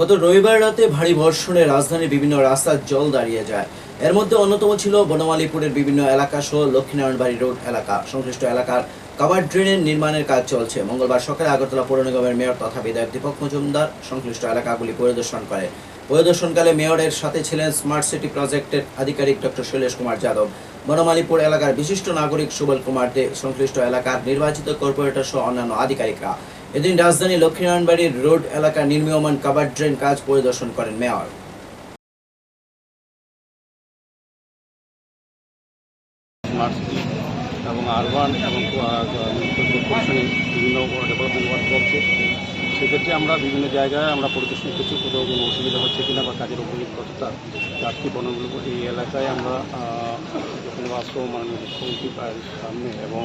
গত রবিবার রাতে ভারী বর্ষণে রাজধানীর বিভিন্ন রাস্তার জল দাঁড়িয়ে যায়। এর মধ্যে অন্যতম ছিল বনমালীপুরের বিভিন্ন এলাকা সহ লক্ষ্মীনারায়ণবাড়ি রোড এলাকা। সংশ্লিষ্ট এলাকার কাভার ড্রেনের নির্মাণের কাজ চলছে। মঙ্গলবার সকালে আগরতলা পৌর নিগমের মেয়র তথা বিধায়ক দীপক মজুমদার সংশ্লিষ্ট এলাকাগুলি পরিদর্শন করে। পরিদর্শনকালে মেয়রের সাথে ছিলেন স্মার্ট সিটি প্রজেক্টের আধিকারিক ডক্টর শৈলেশ কুমার যাদব। বনমালীপুর এলাকার বিশিষ্ট নাগরিক সুবল কুমার দে, সংশ্লিষ্ট এলাকার নির্বাচিত কর্পোরেটর সহ অন্যান্য আধিকারিকরা। এদিন রাজধানী লক্ষ্মীনারায়ণবাড়ির রোড এলাকার নির্মীয়মান কাভার ড্রেন কাজ পরিদর্শন করেন মেয়র। এবং আরবান এবং বিভিন্ন ডেভেলপমেন্ট সেক্ষেত্রে আমরা বিভিন্ন জায়গায় আমরা পরিদর্শন করছি কোথাও কোনো অসুবিধা হচ্ছে কিনা বা কাজের অভিজ্ঞতা চারটি বনগুলো এই এলাকায় আমরা যখন আশ্রম মাননীয় মুখ্যমন্ত্রী সামনে এবং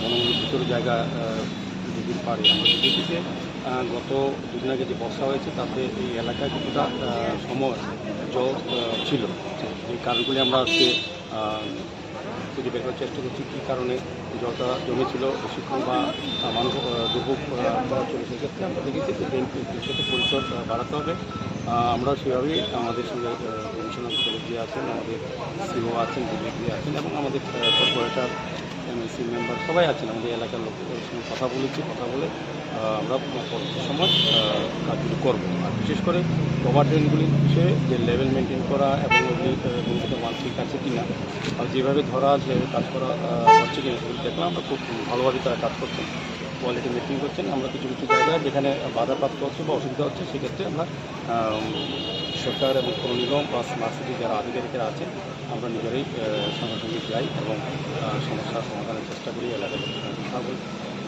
বনগুলির ভিতরে জায়গা দিদির পারে আমরা দেখেছি গত দুদিন আগে যে বর্ষা হয়েছে, তাতে এই এলাকায় কিছুটা সময় জল ছিল। এই কারণগুলি আমরা আজকে খুঁজে বের করার চেষ্টা করছি, কী কারণে জলটা জমেছিল, বেশিক্ষণ বা মানুষ দুর্ভোগ চলে, সেক্ষেত্রে আমরা দেখেছি যে সাথে পরিচয় বাড়াতে হবে। আমরা সেভাবেই আমাদের সঙ্গে কমিশনার কলেজ যে আছেন, আমাদের সিও আছেন ডিগ্রি আছেন, এবং আমাদের কর্পোরেটর এমএসসি মেম্বার সবাই আছেন আমাদের এলাকার লোকের সঙ্গে কথা বলেছি কথা বলে আমরা পরবর্তী সময় কাজগুলি করব। আর বিশেষ করে ওভার ড্রেনগুলি বিষয়ে যে লেভেল মেনটেন করা এবং ওগুলি মান ঠিক আছে কি না আর যেভাবে ধরা যেভাবে কাজ করা হচ্ছে কিনা সেগুলি দেখলাম আমরা খুব ভালোভাবে তারা কাজ করছেন কোয়ালিটি মেনটেন করছেন। আমরা কিছু কিছু জায়গায় যেখানে বাধাপ্রাপ্ত হচ্ছে বা অসুবিধা হচ্ছে সেক্ষেত্রে আমরা আম, সরকার এবং পৌর নিগম বা স্মার্ট সিটি যারা আধিকারিকেরা আছেন আমরা নিজেরাই সঙ্গে সঙ্গে যাই এবং সমস্যার সমাধানের চেষ্টা করি এলাকার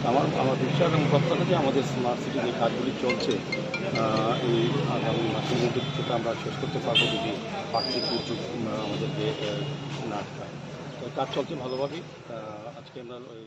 আমার আমার বিশ্বাস এবং প্রত্যাশা যে আমাদের স্মার্ট সিটি যে কাজগুলি চলছে এই আগামী মাসের মধ্যে কিছুটা আমরা শেষ করতে পারব যদি আর্থিক দুর্যোগ আমাদেরকে না তো কাজ চলছে ভালোভাবেই। আজকে আমরা ওই